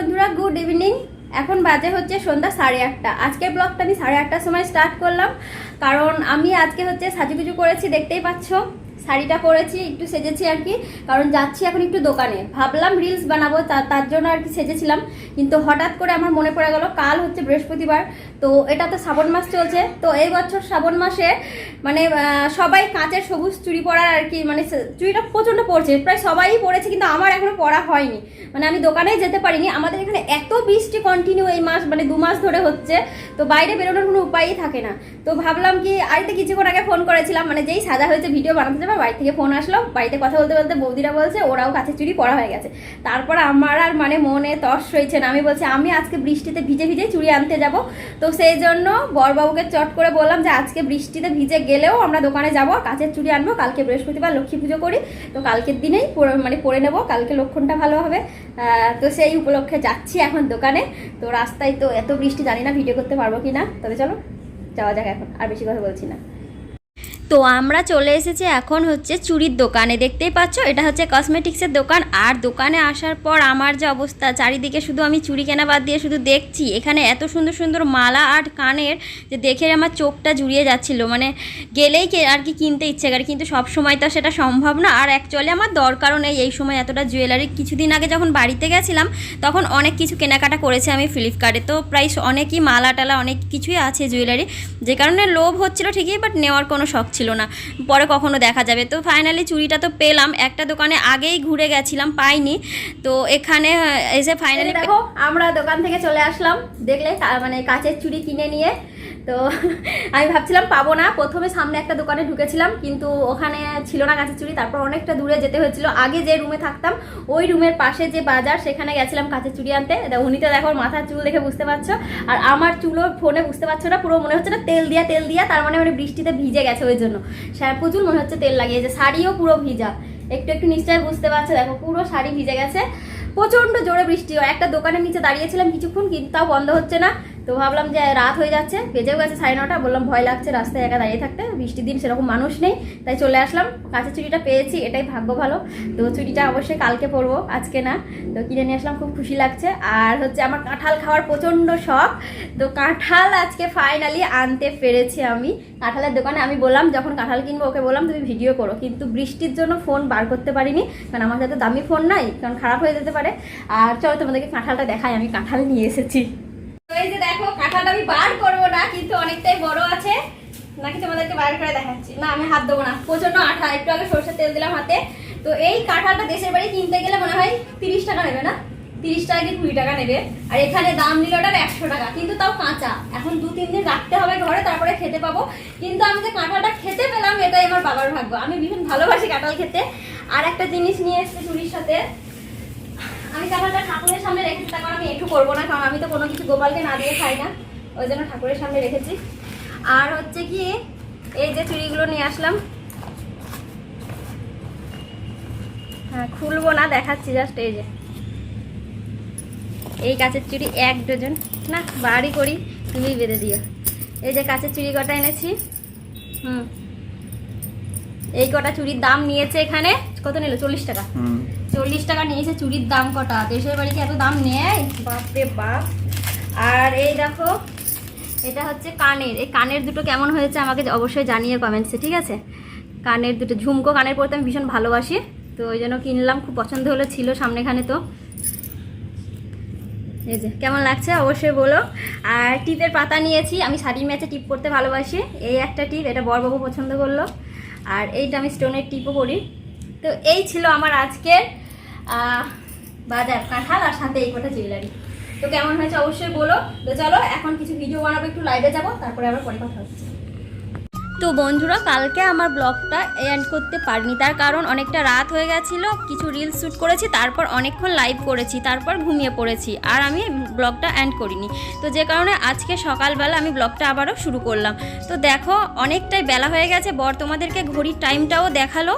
বন্ধুরা good evening এখন বাজে হচ্ছে সন্ধ্যা সাড়ে আটটা। আজকে ব্লগটা আমি সাড়ে আটটার সময় স্টার্ট করলাম। কারণ আমি আজকে হচ্ছে সাজুগুজু করেছি, দেখতেই পাচ্ছ। শাড়িটা পরেছি, একটু সেজেছি আর কি, কারণ যাচ্ছি এখন একটু দোকানে। ভাবলাম রিলস বানাবো তার জন্য আর কি সেজেছিলাম, কিন্তু হঠাৎ করে আমার মনে পড়ে গেল, কাল হচ্ছে বৃহস্পতিবার, তো এটা তো শ্রাবণ মাস চলছে, তো এই বছর শ্রাবণ মাসে মানে সবাই কাঁচের সবুজ চুড়ি পরার আর কি মানে চুড়িটা প্রচণ্ড পড়ছে প্রায় সবাই পরেছে, কিন্তু আমার এখনও পরা হয়নি। মানে আমি দোকানেই যেতে পারিনি, আমাদের এখানে এত বৃষ্টি কন্টিনিউ এই মাস মানে দু মাস ধরে হচ্ছে, তো বাইরে বেরোনোর কোনো উপায়ই থাকে না। তো ভাবলাম কি আরেকটা কিছুক্ষণ আগে ফোন করেছিলাম মানে যেই সাজা হয়েছে ভিডিও বানাতে যাবে বাড়ি থেকে ফোন আসলো। বাড়িতে কথা বলতে বলতে বৌদিরা বলছে, ওরাও কাছে চুরি পড়া হয়ে গেছে। তারপর আমার আর মানে মনে তস হয়েছে না। আমি বলছি, আমি আজকে বৃষ্টিতে ভিজে ভিজে চুড়ি আনতে যাব। তো সেই জন্য বরবাবুকে চট করে বললাম যে, আজকে বৃষ্টিতে ভিজে গেলেও আমরা দোকানে যাব কাছের চুড়ি আনব, কালকে বৃহস্পতিবার লক্ষ্মী পুজো করি। তো কালকের দিনেই মানে পরে নেব, কালকে লক্ষণটা ভালো হবে। তো সেই উপলক্ষে যাচ্ছি এখন দোকানে। তো রাস্তায় তো এত বৃষ্টি জানি না ভিডিও করতে পারব কি না তবে চলো, যাওয়া যাক এখন, আর বেশি কথা বলছি না। তো আমরা চলে এসেছি এখন হচ্ছে চুড়ির দোকানে। দেখতেই পাচ্ছ, এটা হচ্ছে কসমেটিক্সের দোকান। আর দোকানে আসার পর আমার যে অবস্থা, চারিদিকে শুধু আমি চুরি কেনা বাদ দিয়ে শুধু দেখছি। এখানে এত সুন্দর সুন্দর মালা আর কানের যে দেখে আমার চোখটা জুড়িয়ে যাচ্ছিল। মানে গেলেই আর কি কিনতে ইচ্ছে করে, কিন্তু সব সময় তো সেটা সম্ভব না। আর অ্যাকচুয়ালি আমার দরকারও নেই এই সময় এতটা জুয়েলারি কিছুদিন আগে যখন বাড়িতে গেছিলাম, তখন অনেক কিছু কেনাকাটা করেছি আমি ফ্লিপকার্টে তো প্রায় অনেকই মালা টালা অনেক কিছুই আছে জুয়েলারি যে কারণে লোভ হচ্ছিল ঠিকই বাট নেওয়ার কোনো শখ ছিল না। পরে কখনো দেখা যাবে। তো ফাইনালি চুড়িটা তো পেলাম। একটা দোকানে আগেই ঘুরে গেছিলাম, পাইনি। তো এখানে এসে ফাইনালি দেখো, আমরা দোকান থেকে চলে আসলাম। দেখলে মানে কাচের চুড়ি কিনে নিয়ে। তো আমি ভাবছিলাম পাবো না। প্রথমে সামনে একটা দোকানে ঢুকেছিলাম, কিন্তু ওখানে ছিল না কাঁচের চুড়ি তারপর অনেকটা দূরে যেতে হয়েছিল। আগে যে রুমে থাকতাম, ওই রুমের পাশে যে বাজার, সেখানে গেছিলাম কাঁচের চুড়ি আনতে। এটা উনিতে দেখো মাথার চুল দেখে বুঝতে পারছ। আর আমার চুলও ফোনে বুঝতে পারছ না, পুরো মনে হচ্ছে না তেল দিয়া তেল দিয়া, তার মানে মানে বৃষ্টিতে ভিজে গেছে ওই জন্য। চুল মনে হচ্ছে তেল লাগিয়েছে। শাড়িও পুরো ভিজা। একটু একটু নিশ্চয়ই বুঝতে পারছ, দেখো পুরো শাড়ি ভিজে গেছে। প্রচণ্ড জোরে বৃষ্টি হয়। একটা দোকানের নিচে দাঁড়িয়েছিলাম কিছুক্ষণ, কিন্তু তাও বন্ধ হচ্ছে না। তো ভাবলাম যে রাত হয়ে যাচ্ছে, বেজেও গেছে সাড়ে নটা, বললাম ভয় লাগছে রাস্তায় একা দাঁড়িয়ে থাকতে, বৃষ্টির দিন সেরকম মানুষ নেই, তাই চলে আসলাম। কাছে চুড়িটা পেয়েছি, এটাই ভাগ্য ভালো, তো চুড়িটা অবশ্যই কালকে পরবো, আজকে না, তো কিনে নিয়ে আসলাম, খুব খুশি লাগছে। আর হচ্ছে আমার কাঁঠাল খাওয়ার প্রচণ্ড শখ, তো কাঁঠাল আজকে ফাইনালি আনতে পেরেছি আমি। কাঁঠালের দোকানে আমি বললাম, যখন কাঁঠাল কিনবো, ওকে বললাম, তুমি ভিডিও করো। কিন্তু বৃষ্টির জন্য ফোন বার করতে পারিনি, কারণ আমার কাছে দামি ফোন নাই, কারণ খারাপ হয়ে যেতে পারে। আর চলো তোমাদেরকে কাঁঠালটা দেখাই, আমি কাঁঠাল নিয়ে এসেছি। কাঁঠালটা আমি বার করব না, কিন্তু অনেকটাই বড় আছে। নাকি তোমাদেরকে বার করে দেখাচ্ছি? না, আমি হাত দেবো না। প্রচণ্ড আঠা, একটু আগে সরষের তেল দিলাম হাতে। তো এই কাঁঠালটা দেশের বাড়ি কিনতে গেলে মনে হয় তিরিশ টাকা নেবে না? তিরিশ টাকা কি কুড়ি টাকা নেবে? আর এখানে দাম নিল ওটার একশো টাকা, কিন্তু তাও কাঁচা। এখন দু, তিন দিন রাখতে হবে ঘরে, তারপরে খেতে পাবো। কিন্তু আমি যে কাঁঠালটা খেতে পেলাম, এটাই আমার বাবার ভাগ্য। আমি ভীষণ ভালোবাসি কাঁঠাল খেতে। আর একটা জিনিস নিয়ে এসেছি চুরির সাথে। আমি কাঁঠালটা ঠাকুরের সামনে রেখেছি তার কারণ আমি একটু করব না, কারণ আমি তো কোনো কিছু গোপালকে না দিয়ে খাই না, ওই জন্য ঠাকুরের সামনে রেখেছি। আর হচ্ছে কি, এই যে চুড়িগুলো নিয়ে আসলাম। হ্যাঁ খুলবো না, দেখাচ্ছি জাস্ট এই যে। এই কাঁচের চুড়ি এক ডজন, না, বাড়ি করি, তুমিই বেঁধে দিও। এই যে কাঁচের চুড়ি কটা এনেছি, হুম। এই কটা চুড়ির দাম নিয়েছে এখানে, কত নিল? চল্লিশ টাকা। চল্লিশ টাকা নিয়েছে চুড়ির দাম কটা? দেশের বাড়িতে এত দাম নেয় বাপরে বাপ। আর এই দেখো, এটা হচ্ছে কানের। এই কানের দুটো কেমন হয়েছে আমাকে অবশ্যই জানিয়ে কমেন্টসে ঠিক আছে? কানের দুটো, ঝুমকো কানের পরতে আমি ভীষণ ভালোবাসি। তো ওই জন্য কিনলাম, খুব পছন্দ হলো, ছিল সামনেখানে তো। এই যে, কেমন লাগছে অবশ্যই বলো। আর টিপের পাতা নিয়েছি, আমি শাড়ির ম্যাচে টিপ করতে ভালোবাসি। এই একটা টিপ, এটা বরবাবু পছন্দ করল। আর এইটা আমি স্টোনের টিপও করি তো এই ছিল আমার আজকের বাজার, কাঁঠাল আর সাথে এই কটা জুয়েলারি তো কেমন হয়েছে অবশ্যই বলো। তো চলো, এখন কিছু ভিডিও বানাবো, একটু লাইভে যাব, তারপরে আবার পরে কথা হচ্ছে। তো বন্ধুরা, কালকে আমার ব্লগটা এন্ড করতে পারিনি। তার কারণ অনেকটা রাত হয়ে গেছিল, কিছু রিলস শ্যুট করেছি, তারপর অনেকক্ষণ লাইভ করেছি, তারপর ঘুমিয়ে পড়েছি। আর আমি ব্লগটা অ্যান্ড করিনি। তো যে কারণে আজকে সকালবেলা আমি ব্লগটা আবারও শুরু করলাম। তো দেখো, অনেকটাই বেলা হয়ে গেছে। বর তোমাদেরকে ঘড়ির টাইমটাও দেখাল।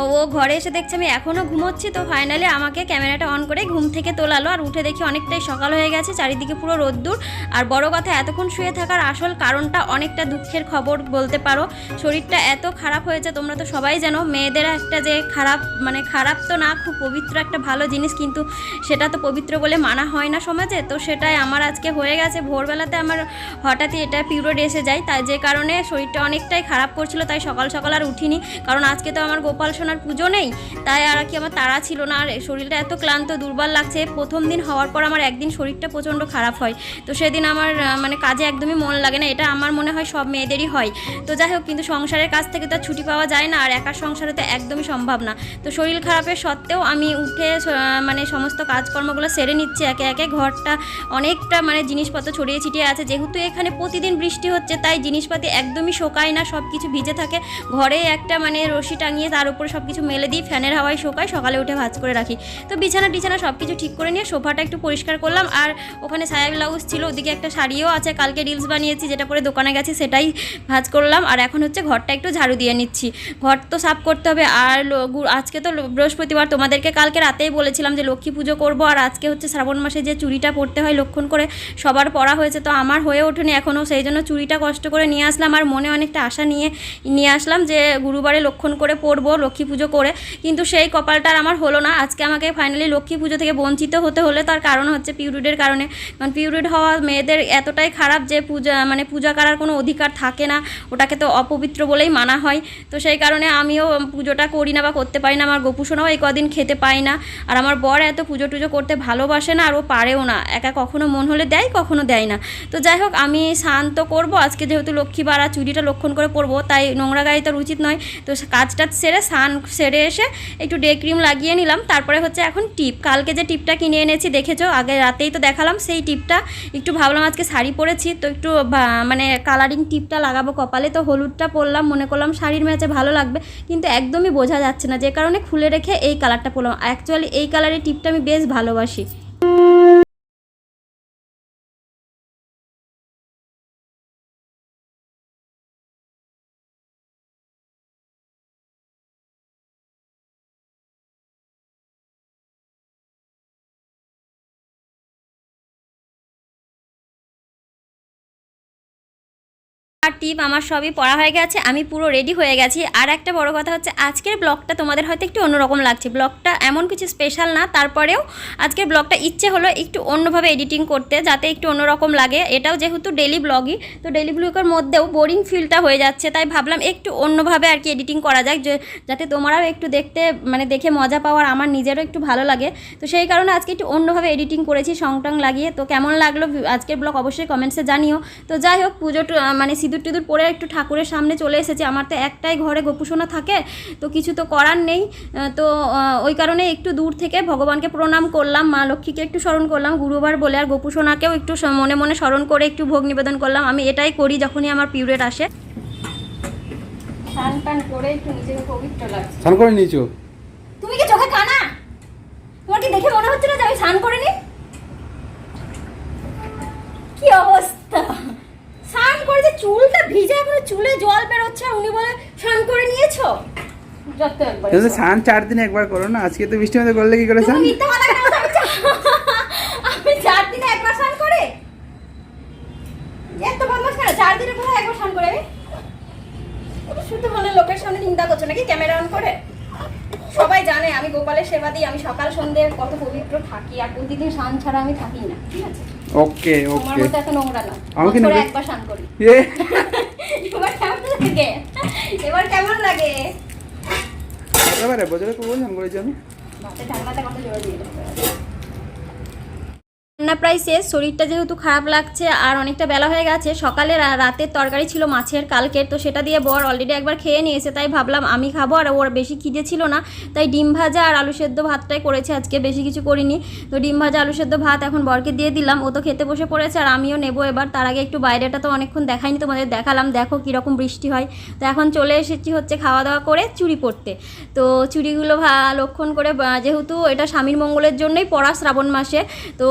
ও ঘরে এসে দেখছে আমি এখনও ঘুমোচ্ছি। তো ফাইনালি আমাকে ক্যামেরাটা অন করে ঘুম থেকে তোলালো। আর উঠে দেখি অনেকটাই সকাল হয়ে গেছে, চারিদিকে পুরো রোদ্দুর। আর বড় কথা, এতক্ষণ শুয়ে থাকার আসল কারণটা অনেকটা দুঃখের খবর বলতে পারো। শরীরটা এত খারাপ হয়েছে, তোমরা তো সবাই জানো, মেয়েদের একটা যে খারাপ মানে খারাপ তো না, খুব পবিত্র একটা ভালো জিনিস। কিন্তু সেটা তো পবিত্র বলে মানা হয় না সমাজে। তো সেটাই আমার আজকে হয়ে গেছে। ভোরবেলাতে আমার হঠাৎই এটা পিরিয়ড এসে যায়। তাই যে কারণে শরীরটা অনেকটাই খারাপ করছিল, তাই সকাল সকাল আর উঠিনি। কারণ আজকে তো আমার গোপাল সোনার পুজো নেই, তাই আর কি আমার তাড়া ছিল না। আর শরীরটা এত ক্লান্ত, দুর্বল লাগছে। প্রথম দিন হওয়ার পর আমার একদিন শরীরটা প্রচণ্ড খারাপ হয়। তো সেদিন আমার মানে কাজে একদমই মন লাগে না। এটা আমার মনে হয় সব মেয়েদেরই হয়। তো যাই হোক, কিন্তু সংসারের কাছ থেকে তো ছুটি পাওয়া যায় না। আর একার সংসারে তো একদমই সম্ভব না। তো শরীর খারাপের সত্ত্বেও আমি উঠে মানে সমস্ত কাজকর্মগুলো সেরে নিচ্ছি। একে একে ঘরটা অনেকটা মানে জিনিসপত্র ছড়িয়ে ছিটিয়ে আছে। যেহেতু এখানে প্রতিদিন বৃষ্টি হচ্ছে, তাই জিনিসপাতি একদমই শোকায় না সব কিছু ভিজে থাকে। ঘরে একটা মানে রশি টাঙিয়ে তার উপরে সব কিছু মেলে দিই, ফ্যানের হাওয়ায় শোকায়, সকালে উঠে ভাজ করে রাখি। তো বিছানা টিছানা সব কিছু ঠিক করে নিয়ে সোফাটা একটু পরিষ্কার করলাম। আর ওখানে সায়া ব্লাউজ ছিল, ওদিকে একটা শাড়িও আছে, কালকে রিলস বানিয়েছি, যেটা পরে দোকানে গেছি, সেটাই ভাজ করলাম। আর এখন হচ্ছে ঘরটা একটু ঝাড়ু দিয়ে নিচ্ছি। ঘর তো সাফ করতে হবে। আর আজকে তো বৃহস্পতিবার, তোমাদেরকে কালকে রাতেই বলেছিলাম যে লক্ষ্মী পুজো করব। আর আজকে হচ্ছে শ্রাবণ মাসে যে চুড়িটা পরতে হয় লক্ষণ করে সবার পড়া হয়েছে। তো আমার হয়ে ওঠেনি এখনও সেই জন্য চুড়িটা কষ্ট করে নিয়ে আসলাম। আর মনে অনেকটা আশা নিয়ে নিয়ে আসলাম যে গুরুবারে লক্ষণ করে পরবো লক্ষ্মী পুজো করে। কিন্তু সেই কপালটা আমার হলো না। আজকে আমাকে ফাইনালি লক্ষ্মী পুজো থেকে বঞ্চিত হতে হলে তার কারণ হচ্ছে পিউরিডের কারণে। কারণ পিউরিড হওয়া মেয়েদের এতটাই খারাপ যে পূজা মানে পূজা করার কোনো অধিকার থাকে না। ওটাকে তো অপবিত্র বলেই মানা হয়। তো সেই কারণে আমিও পুজোটা করি না বা করতে পারি না। আমার গোপুসোনাও এই কদিন খেতে পাই না। আর আমার বর এত পুজো টুজো করতে ভালোবাসে না, আর ও পারেও না। একা কখনো মন হলে দেয়, কখনো দেয় না। তো যাই হোক, আমি শান্ত করব। আজকে যেহেতু লক্ষ্মী বাড়া চুরিটা লক্ষণ করে পরবো, তাই নোংরা গাড়ি তো উচিত নয়। তো কাজটা সেরে, স্নান সেরে এসে একটু ডে ক্রিম লাগিয়ে নিলাম। তারপরে হচ্ছে এখন টিপ। কালকে যে টিপটা কিনে এনেছি, দেখেছ? আগে রাতেই তো দেখালাম, সেই টিপটা। একটু ভাবলাম আজকে শাড়ি পরেছি, তো একটু মানে কালারিং টিপটা লাগাবো কপালে। তো হলুদটা পরলাম, মনে করলাম শাড়ির ম্যাচে ভালো লাগবে। কিন্তু একদমই বোঝা যাচ্ছে না, যে কারণে খুলে রেখে এই কালারটা পরলাম। অ্যাকচুয়ালি এই কালারের টিপটা আমি বেশ ভালোবাসি। আর টিপ আমার সবই পড়া হয়ে গেছে, আমি পুরো রেডি হয়ে গেছি। আর একটা বড় কথা হচ্ছে, আজকের ব্লগটা তোমাদের হয়তো একটু অন্যরকম লাগছে। ব্লগটা এমন কিছু স্পেশাল না, তারপরেও আজকের ব্লগটা ইচ্ছে হলো একটু অন্যভাবে এডিটিং করতে, যাতে একটু অন্যরকম লাগে। এটাও যেহেতু ডেলি ব্লগই তো ডেলি ব্লগের মধ্যেও বোরিং ফিলটা হয়ে যাচ্ছে, তাই ভাবলাম একটু অন্যভাবে আর কি এডিটিং করা যাক যাতে তোমরাও একটু দেখতে মানে দেখে মজা পাওয়ার আমার নিজেরও একটু ভালো লাগে। তো সেই কারণে আজকে একটু অন্যভাবে এডিটিং করেছি সং টং লাগিয়ে। তো কেমন লাগল আজকের ব্লগ অবশ্যই কমেন্টসে জানিও। তো যাই হোক, পুজো মানে টিঁদুর পরে একটু ঠাকুরের সামনে চলে এসেছি। আমার তো একটাই ঘরে গোপুসোনা থাকে তো কিছু তো করার নেই। তো ওই কারণে একটু দূর থেকে ভগবানকে প্রণাম করলাম মা লক্ষ্মীকে একটু স্মরণ করলাম গুরুবার বলে আর গোপুসোনাকেও একটু মনে মনে স্মরণ করে একটু ভোগ নিবেদন করলাম। আমি এটাই করি যখনই আমার পিরিয়ড আসে। স্নান টান করে একটু নিজেকে পবিত্র লাগছে। স্নান করে নিয়েছো? তুমি কি চোখে কানা? তোমার কি দেখে মনে হচ্ছে না যে আমি স্নান করিনি কি অবস্থা? চুলটা ভিজে এখনও চুলে জল বেরোচ্ছে হচ্ছে উনি বলে স্নান করে নিয়েছো? যত একবার। স্নান চার দিনে একবার করো না আজকে তো বৃষ্টি মধ্যে করলে কি করে স্নান? তুমি মিথ্যা কথা কেন বলছো? আমি চার দিনে একবার স্নান করে? এত বদমাস কেন? চার দিনে কোথায় একবার স্নান করে আমি শুধু ভালো লোকের সামনে চিন্তা করছ নাকি? ক্যামেরা অন করে? সবাই জানে আমি গোপালের সেবা দিই আমি সকাল সন্ধে কত পবিত্র থাকি আর প্রতিদিন স্নান ছাড়া আমি থাকি না ঠিক আছে? ওকে ওকে। আমার মতো এখন নোংরা না। আমি একবার স্নান করি। এবার কেমন লাগে? এবার কেমন লাগে? এবারে বজরে আমি। মাথায় ঢাকনাটা কত জোরে দিয়ে। রান্না প্রায় শেষ শরীরটা যেহেতু খারাপ লাগছে আর অনেকটা বেলা হয়ে গেছে, সকালে রাতের তরকারি ছিল মাছের কালকের, তো সেটা দিয়ে বর অলরেডি একবার খেয়ে নিয়েছে, তাই ভাবলাম আমি খাব আর ওর বেশি খিদে ছিল না, তাই ডিম ভাজা আর আলু সেদ্ধ ভাতটাই করেছে, আজকে বেশি কিছু করিনি। তো ডিম ভাজা, আলু সেদ্ধ ভাত এখন বরকে দিয়ে দিলাম, ও তো খেতে বসে পড়েছে আর আমিও নেব এবার, তার আগে একটু বাইরেটা তো অনেকক্ষণ দেখাইনি তোমাদের, দেখালাম, দেখো কীরকম বৃষ্টি হয়। তো এখন চলে এসেছি হচ্ছে খাওয়া দাওয়া করে চুড়ি পরতে। তো চুড়িগুলো ভা- লক্ষণ করে যেহেতু এটা স্বামীর মঙ্গলের জন্যই পড়া শ্রাবণ মাসে, তো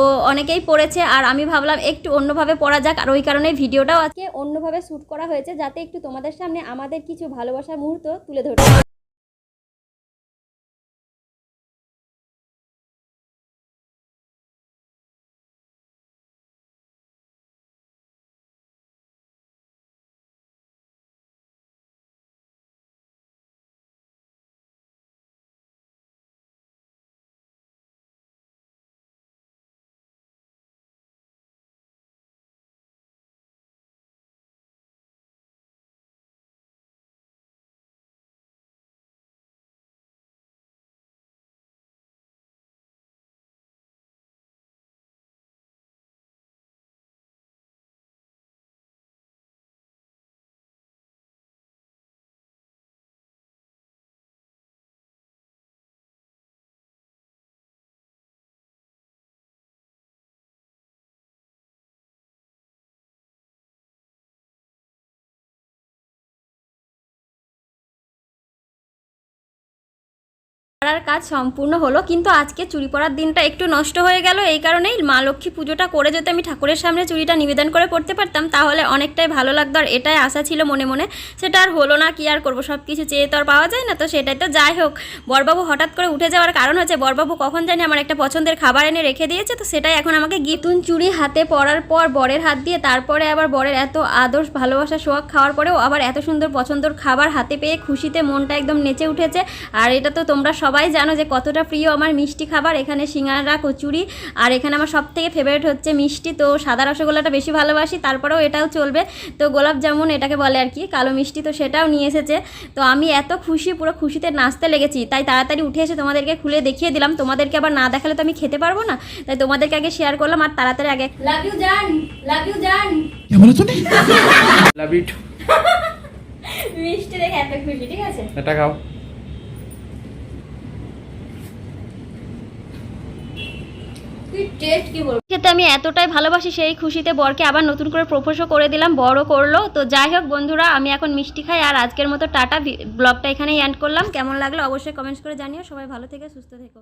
অনেকেই পড়েছে আর আমি ভাবলাম একটু অন্যভাবে পড়া যাক, আর ওই কারণে ভিডিওটাও আজকে অন্যভাবে শ্যুট করা হয়েছে যাতে একটু তোমাদের সামনে আমাদের কিছু ভালোবাসার মুহূর্ত তুলে ধরতে পড়ার কাজ সম্পূর্ণ হলো, কিন্তু আজকে চুরি পড়ার দিনটা একটু নষ্ট হয়ে গেল। এই কারণেই মা লক্ষ্মী পুজোটা করে যদি আমি ঠাকুরের সামনে চুরিটা নিবেদন করে পড়তে পারতাম, তাহলে অনেকটাই ভালো লাগতো। আর এটাই আশা ছিল মনে মনে। সেটা আর হলো না, কি আর করব? সব কিছু চেয়ে তো আর পাওয়া যায় না, তো সেটাই তো যাই হোক। বরবাবু হঠাৎ করে উঠে যাওয়ার কারণ হচ্ছে, বরবাবু কখন জানি আমার একটা পছন্দের খাবার এনে রেখে দিয়েছে, তো সেটাই এখন আমাকে গিফটুন চুরি হাতে পড়ার পর বরের হাত দিয়ে, তারপরে আবার বরের এত আদর্শ ভালোবাসা সোয়াগ খাওয়ার পরেও আবার এত সুন্দর পছন্দর খাবার হাতে পেয়ে খুশিতে মনটা একদম নেচে উঠেছে। আর এটা তো তোমরা সবাই জানো যে কতটা প্রিয় আমার মিষ্টি খাবার এখানে সিঙ্গারা কচুরি আর এখানে আমার সব থেকে ফেভারিট হচ্ছে মিষ্টি। তো সাদা রসগোল্লাটা বেশি ভালোবাসি তারপরেও এটাও চলবে। তো গোলাপ জামুন এটাকে বলে আর কি কালো মিষ্টি তো সেটাও নিয়ে এসেছে। তো আমি এত খুশি পুরো খুশিতে নাচতে লেগেছি তাই তাড়াতাড়ি উঠে এসে তোমাদেরকে খুলে দেখিয়ে দিলাম। তোমাদেরকে আবার না দেখালে তো আমি খেতে পারব না। তাই তোমাদেরকে আগে শেয়ার করলাম আর তাড়াতাড়ি আগে মিষ্টি দেখে এত খুশি ঠিক আছে? এটা খাও। টেস্ট কি আমি এতটাই ভালোবাসি সেই খুশিতে বরকে আবার নতুন করে প্রপোজও করে দিলাম, বড় করল। তো যাই হোক বন্ধুরা, আমি এখন মিষ্টি খাই আর আজকের মতো টাটা। ব্লগটা এখানেই এন্ড করলাম। কেমন লাগল অবশ্যই কমেন্টস করে জানিও। সবাই ভালো থেকে, সুস্থ থেকো।